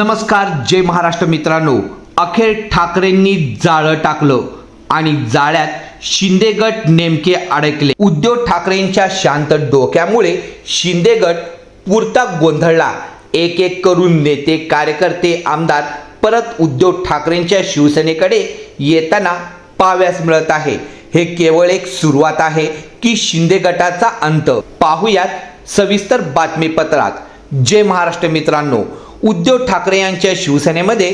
नमस्कार जय महाराष्ट्र मित्रांनो. अखेर ठाकरेंनी जाळं टाकलं आणि जाळ्यात शिंदे गट नेमके अडकले. उद्धव ठाकरेंच्या शांत डोक्यामुळे शिंदे गट पुरता गोंधळला. एक एक करून नेते कार्यकर्ते आमदार परत उद्धव ठाकरेंच्या शिवसेनेकडे येताना पाव्यास मिळत आहे. हे केवळ एक सुरुवात आहे की शिंदे गटाचा अंत. पाहुयात सविस्तर बातमीपत्रात. जय महाराष्ट्र मित्रांनो. उद्धव ठाकरे यांच्या शिवसेनेमध्ये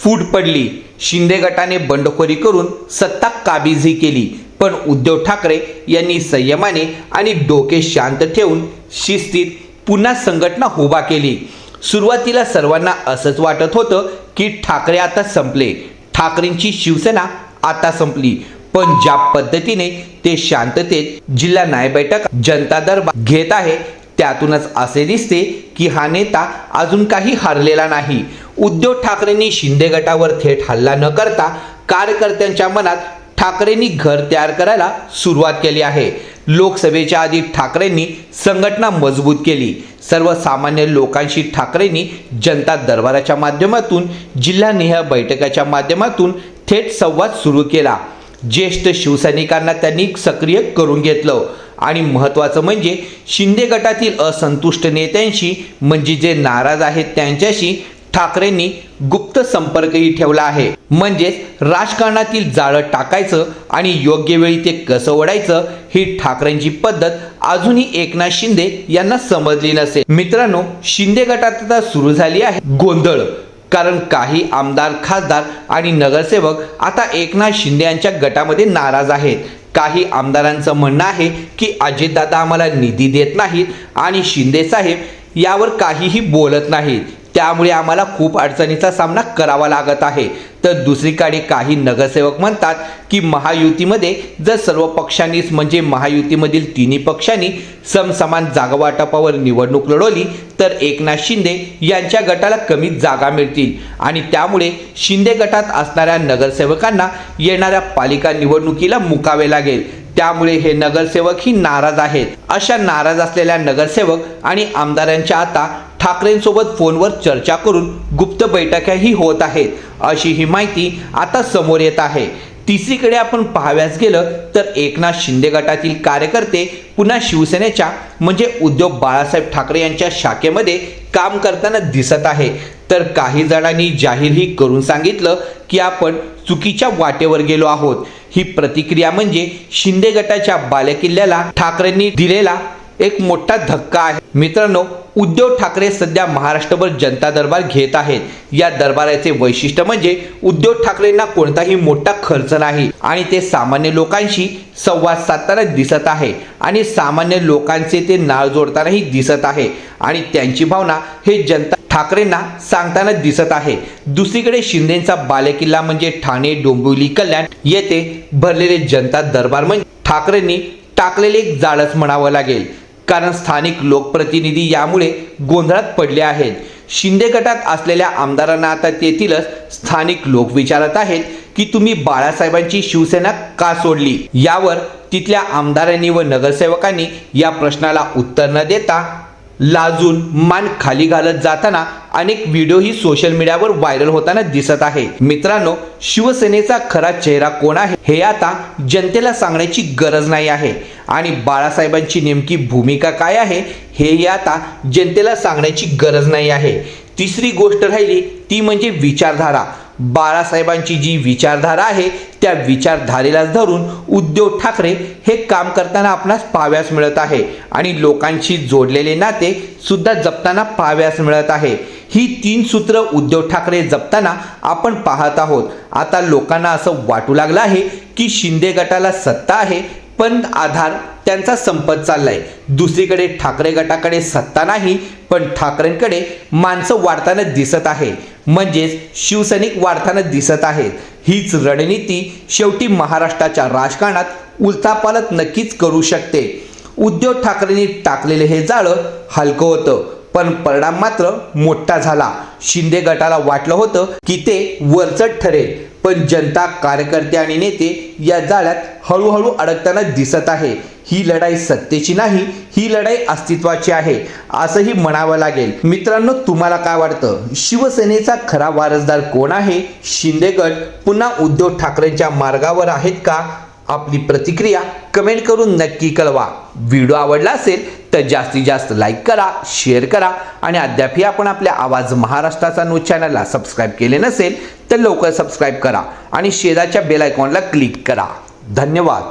फूट पडली. शिंदे गटाने बंडखोरी करून सत्ता काबीजही केली. पण उद्धव ठाकरे यांनी संयमाने आणि डोके शांत ठेवून शिस्तीत पुन्हा संघटना उभा केली. सुरुवातीला सर्वांना असंच वाटत होतं की ठाकरे आता संपले. ठाकरेंची शिवसेना आता संपली. पण ज्या पद्धतीने ते शांततेत जिल्हा न्याय बैठक जनता दरबार घेत आहे त्यातूनच असे दिसते की हा नेता अजून काही हरलेला नाही. उद्धव ठाकरेंनी शिंदे गटावर थेट हल्ला न करता कार्यकर्त्यांच्या मनात ठाकरेंनी घर तयार करायला सुरुवात केली आहे. लोकसभेच्या आधी ठाकरेंनी संघटना मजबूत केली. सर्वसामान्य लोकांशी ठाकरेंनी जनता दरबाराच्या माध्यमातून जिल्हानिहाय बैठकाच्या माध्यमातून थेट संवाद सुरू केला. ज्येष्ठ शिवसैनिकांना त्यांनी सक्रिय करून घेतलं. आणि महत्त्वाचं म्हणजे शिंदे गटातील असंतुष्ट नेत्यांशी म्हणजे जे नाराज आहेत त्यांच्याशी ठाकरेंनी गुप्त संपर्कही ठेवला आहे. म्हणजेच राजकारणातील जाळं टाकायचं आणि योग्य वेळी ते कसं ओढायचं ही ठाकरेंची पद्धत अजूनही एकनाथ शिंदे यांना समजली नसेल मित्रांनो शिंदे गटात आता सुरू झाली आहे गोंधळ. कारण काही आमदार खासदार आणि नगरसेवक आता एकनाथ शिंदे यांच्या गटामध्ये नाराज आहेत. काही आमदारांचं म्हणणं आहे की अजितदादा आम्हाला निधी देत नाहीत आणि शिंदे साहेब यावर काहीही बोलत नाहीत. त्यामुळे आम्हाला खूप अडचणीचा सामना करावा लागत आहे. तर दुसरीकडे काही नगरसेवक म्हणतात की महायुतीमध्ये जर सर्व पक्षांनीच म्हणजे महायुतीमधील तिन्ही पक्षांनी समसमान जागावाटपावर निवडणूक लढवली तर एकनाथ शिंदे यांच्या गटाला कमी जागा मिळतील. आणि त्यामुळे शिंदे गटात असणाऱ्या नगरसेवकांना येणाऱ्या पालिका निवडणुकीला मुकावे लागेल. त्यामुळे हे नगरसेवकही नाराज आहेत. अशा नाराज असलेल्या नगरसेवक आणि आमदारांच्या आता ठाकरेंसोबत फोनवर चर्चा करून गुप्त बैठकाही होत आहेत. अशी ही माहिती आता समोर येत आहे. तिसरीकडे आपण पाहाव्यास गेलं तर एकनाथ शिंदे गटातील कार्यकर्ते पुन्हा शिवसेनेच्या म्हणजे उद्धव बाळासाहेब ठाकरे यांच्या शाखेमध्ये काम करताना दिसत आहे. तर काही जणांनी जाहीरही करून सांगितलं की आपण चुकीच्या वाटेवर गेलो आहोत. ही प्रतिक्रिया म्हणजे शिंदे गटाच्या बालेकिल्ल्याला ठाकरेंनी दिलेला एक मोठा धक्का आहे. मित्रांनो उद्धव ठाकरे सध्या महाराष्ट्रभर जनता दरबार घेत आहेत. या दरबाराचे वैशिष्ट्य म्हणजे उद्धव ठाकरेंना कोणताही मोठा खर्च नाही आणि ते सामान्य लोकांशी संवाद साधताना दिसत आहे आणि सामान्य लोकांचे ते नाळ जोडतानाही दिसत आहे आणि त्यांची भावना हे जनता ठाकरेंना सांगताना दिसत आहे. दुसरीकडे शिंदेचा बालेकिल्ला म्हणजे ठाणे डोंबिवली कल्याण येथे भरलेले जनता दरबार म्हणजे ठाकरेंनी टाकलेले एक जाळच म्हणावं लागेल. कारण स्थानिक लोकप्रतिनिधी यामुळे गोंधळात पडले आहेत. शिंदे गटात असलेल्या आमदारांना आता तेथीलच स्थानिक लोक विचारत आहेत की तुम्ही बाळासाहेबांची शिवसेना का सोडली? यावर तिथल्या आमदारांनी व नगरसेवकांनी या प्रश्नाला उत्तर न देता लाजून मान खाली घालत जाताना अनेक व्हिडिओही सोशल मीडियावर व्हायरल होताना दिसत आहे. मित्रांनो शिवसेनेचा खरा चेहरा कोण आहे? हे आता जनतेला सांगण्याची गरज नाही आहे. आणि बाळासाहेबांची नेमकी भूमिका काय आहे? हे आता जनतेला सांगण्याची गरज नाही आहे. तिसरी गोष्ट राहिली ती म्हणजे विचारधारा. बाळासाहेबांची जी विचारधारा आहे त्या विचारधारेलाच धरून उद्धव ठाकरे हे काम करताना आपणास पाहाव्यास मिळत आहे. आणि लोकांशी जोडलेले नाते सुद्धा जपताना पाहाव्यास मिळत आहे. ही तीन सूत्र उद्धव ठाकरे जपताना आपण पाहत आहोत. आता लोकांना असं वाटू लागलं आहे की शिंदे गटाला सत्ता आहे पण आधार त्यांचा संपत चाललाय. दुसरीकडे ठाकरे गटाकडे सत्ता नाही पण ठाकरेंकडे माणसं वाढताना दिसत आहे. म्हणजेच शिवसैनिक वाढताना दिसत आहेत. हीच रणनीती शेवटी महाराष्ट्राच्या राजकारणात उलथापालत नक्कीच करू शकते. उद्धव ठाकरेंनी टाकलेले हे जाळं हलकं होतं. पण परिणाम मात्र मोठा झाला. शिंदे गटाला वाटलं होतं की ते वरचढ ठरेल पण जनता कार्यकर्ते आणि नेते या जाळ्यात हळूहळू अडकताना दिसत आहे. ही लढाई सत्तेची नाही ही लढाई अस्तित्वाची आहे असंही म्हणावं लागेल. मित्रांनो तुम्हाला काय वाटतं? शिवसेनेचा खरा वारसदार कोण आहे? शिंदेगड पुन्हा उद्धव ठाकरेंच्या मार्गावर आहेत का? आपली प्रतिक्रिया कमेंट करून नक्की कळवा. व्हिडिओ आवडला असेल तर जास्तीत जास्त लाईक करा शेअर करा आणि अद्यापही आपण आपल्या आवाज महाराष्ट्राचा न्यूज चॅनलला सबस्क्राईब केले नसेल तर लवकर सबस्क्राईब करा आणि शेजारच्या बेल आयकॉनला क्लिक करा. धन्यवाद.